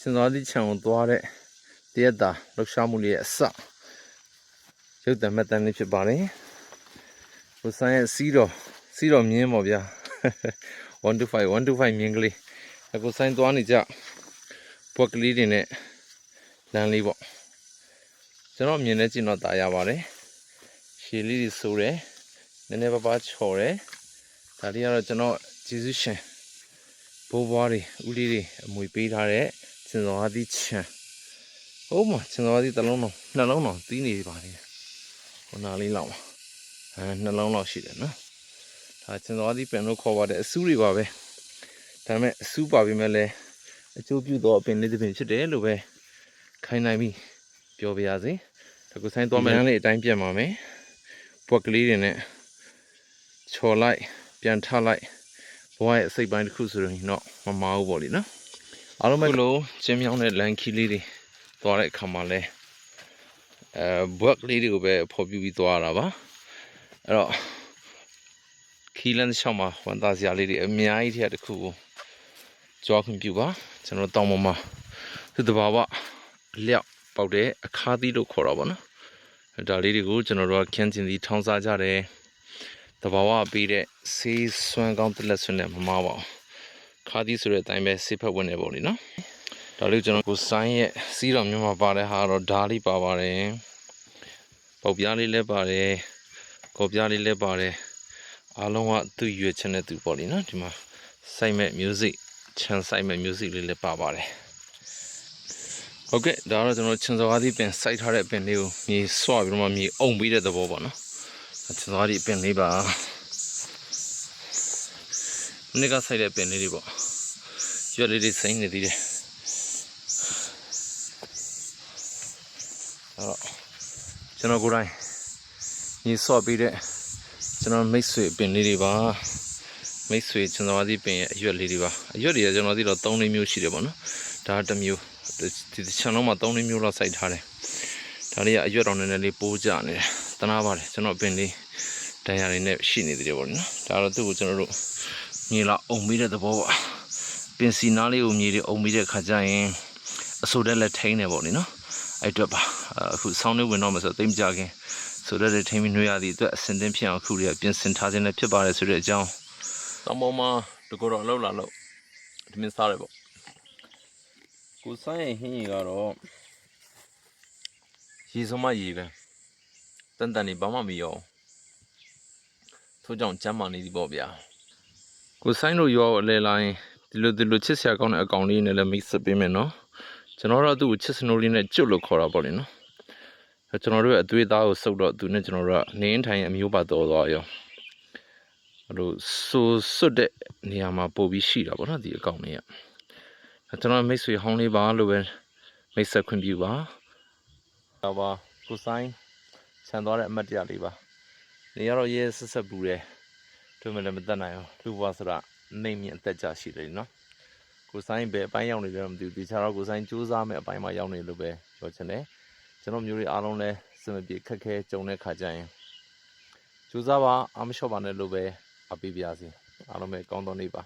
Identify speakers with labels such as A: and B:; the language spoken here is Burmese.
A: စင်သွားသည့်ခြံကိုသွားတဲ့တရက်တာလှူရှားမှုလေးရဲ့အစရုပ်တံမဲ့တန်းလေးဖြစ်ပါတယ်ကိုဆိုင်ရဲ့စီးတော်စီးတော်မြင်းပေါ့ဗျာ125 125မြင်းကလေးအခုဆိုင်သွားနေကြပွက်ကလေးတွေနဲ့လမ်းလေးပေါ့ကျွန်တော်မြင်နေကြည့်တော့တာရပါတယ်ရှည်လေးတွေဆိုတယ်နည်းနည်းပါးပါးချော်တယ်ဒါတွေကတော့ကျွန်တော်ဂျေဇုရှင် ဘိုးဘွားတွေဦးလေးတွေအမွေပေးထားတဲ့စင်စောသီးချံဟုတ်မှာစင်စောသီးတစ်လုံးလုံးနှလုံးလုံးသီးနေပါလေခုနလေးလောက်ပါအဲနှလုံးလောက်ရှိတယ်နော်ဒါစင်စောသီးပင်လို့ခေါ်ပါတယ်အဆူးတွေပါပဲဒါပေမဲ့အဆူးပါပြီမဲ့လဲအကျိုးပြုသောအပင်လေးတစ်ပင်ဖြစ်တယ်လို့ပဲခိုင်းနိုင်ပြီပြောပြရစီဒါကုဆိုင်သွားမယ်လမ်းလေးအတိုင်းပြန်ပါမယ်ပွက်ကလေးတွေနဲ့ချော်လိုက်ပြန်ထလိုက် ဘဝရဲ့အစိတ်ပိုင်းတစ်ခုဆိုရင်တော့မမာဘူးပေါ့လေနော်အားလုံးပဲလို့ချင်းမြောင်းတဲ့လန်ခီလေးတွေသွားတဲ့အခါမှာလဲအဲဘွက်ကလေးတွေကိုပဲဖော်ပြပြီးသွားတာပါအဲ့တော့ခီလန်ရှောင်းမှာဝန်သားစရာလေးတွေအများကြီးတဲ့တစ်ခုကိုကြွားခွင့်ပြုပါကျွန်တော်တောင်းပန်မှာသူတဘာဝအလျောက်ပေါက်တဲ့အခါသီးလို့ခေါ်တာပါနော်ဒါလေးတွေကိုကျွန်တော်တို့ကခန်းကျင်စီထောင်းစားကြတယ် တဘာဝပေးတဲ့ဆေးစွမ်းကောင်းတစ်လက်စွမ်းနဲ့မမပါဘူးခါသီးဆိုတဲ့အတိုင်းပဲဆေးဖက်ဝင်နေပုံလीနော်ဒါလေးကျွန်တော်ကိုဆိုင်းရဲ့စီးတော်မျိုးမှာပါတဲ့ဟာတော့ဓာလေးပါပါတယ်ပေါက်ပြားလေးလည်းပါတယ်ကော်ပြားလေးလည်းပါတယ်အားလုံးကသူ့ရွေချက်နဲ့သူပေါ့လीနော်ဒီမှာစိုက်မဲ့ music ချန်စိုက်မဲ့ music လေးလည်းပါပါတယ်ဟုတ်ကဲ့ဒါတော့ကျွန်တော်ချန်စောဝါးသီးပင်စိုက်ထားတဲ့ပင်လေးကိုမြေဆွပြီးတော့မှမြေအုံပြီးတဲ့သဘောပေါ့နော် ချန်စောဝါးသီးပင်လေးပါမနေ့ကစိုက်တဲ့ပင်လေးတွေပေါ့ရွက်လေးတွေစိမ့်နေသေးတယ်အဲ့တော့ကျွန်တော်ကိုယ်တိုင်ညီဆော့ပြီးတဲ့ကျွန်တော်မိတ်ဆွေပင်လေးတွေပါမိတ်ဆွေကျွန်တော်အသီးပင်ရဲ့အရွက်လေးတွေပါအရွက်တွေကကျွန်တော်သိတော့၃လေးမျိုးရှိတယ်ပေါ့နော်ဒါတစ်မျိုးဒီဒီချန်လုံးမှာ၃လေးမျိုးလောက်စိုက်ထားတယ်ဒါလေးကအရွက်တော်နည်းနည်းလေးပိုးကြနေတယ် တနာပါတယ်ကျွန်တော်ပင်လေးတန်ရာလေးနဲ့ရှိနေသေးတယ်ပေါ့နော်ဒါတော့သူ့ကိုကျွန်တော်တို့မြေလာအုံပြီးတဲ့သဘောပါပင်စီနားလေးကိုမြေတွေအုံပြီးတဲ့ခါကျရင်အဆိုတက်လက်ထိန်းနေပေါ့နိနော်အဲ့အတွက်ပါအခုဆောင်းနေဝင်တော့မှဆိုသိမကြခင်ဆိုတော့လက်ထိန်းပြီးနှွေးရသည့်အတွက်အစင်တင်ဖြစ်အောင်အခုလေးပြင်ဆင်ထားခြင်းလည်းဖြစ်ပါတယ်ဆိုတဲ့အကြောင်းတောင်ပေါ်မှာတကောတော့အလောက်လာလို့ဒီမင်းစားရပေါ့ကိုဆိုင်ရင်ဟင်းကြီးကတော့ရေစုံမရေပဲ တန်တန်နေဘာမှမရောထို့ကြောင့်ကျမ်းမာနေသည်ပေါ့ဗျာကိုဆိုင်တို့ရောအလဲလိုင်းဒီလိုဒီလိုချစ်စရာကောင်းတဲ့အကောင်လေးနဲ့လည်းမိတ်ဆက်ပေးမယ်နော်ကျွန်တော်တို့ကသူ့ကိုချစ်စနိုးလေးနဲ့ကျွတ်လို့ခေါ်တာပေါ့လေနော်အဲကျွန်တော်တို့ရဲ့အသွေးသားကိုစုပ်တော့သူနဲ့ကျွန်တော်တို့ကနေရင်ထိုင်အမျိုးပါတော်သွားရောအဲ့လိုဆူစွတ်တဲ့နေရာမှာပို့ပြီးရှိတာပေါ့နော်ဒီအကောင်လေးကအဲကျွန်တော်မိတ်ဆွေဟောင်းလေးပါလို့ပဲမိတ်ဆက်ခွင့်ပြုပါတော့ပါကိုဆိုင် ဆန်သွားတဲ့အမတ်တရားလေးပါနေရတော့ရဲဆက်ဆက်ပူတယ်တို့မလည်းမတတ်နိုင်အောင်လူဘွားဆိုတာနေမြင့်အသက်ကြရှိတယ်နော်ကိုဆိုင်ပဲအပိုင်းရောက်နေတယ်မသိဘူးဒီခြားတော့ကိုဆိုင်စူးစမ်းမဲ့အပိုင်းမှာရောက်နေလို့ပဲပြောချင်တယ်ကျွန်တော်မျိုးတွေအားလုံးလည်းစမပြေခက်ခဲကြုံတဲ့ခါကျရင်စူးစမ်းပါအမလျှော့ပါနဲ့လို့ပဲအပေးပါရစေအားလုံးပဲကောင်းသောနေ့ပါ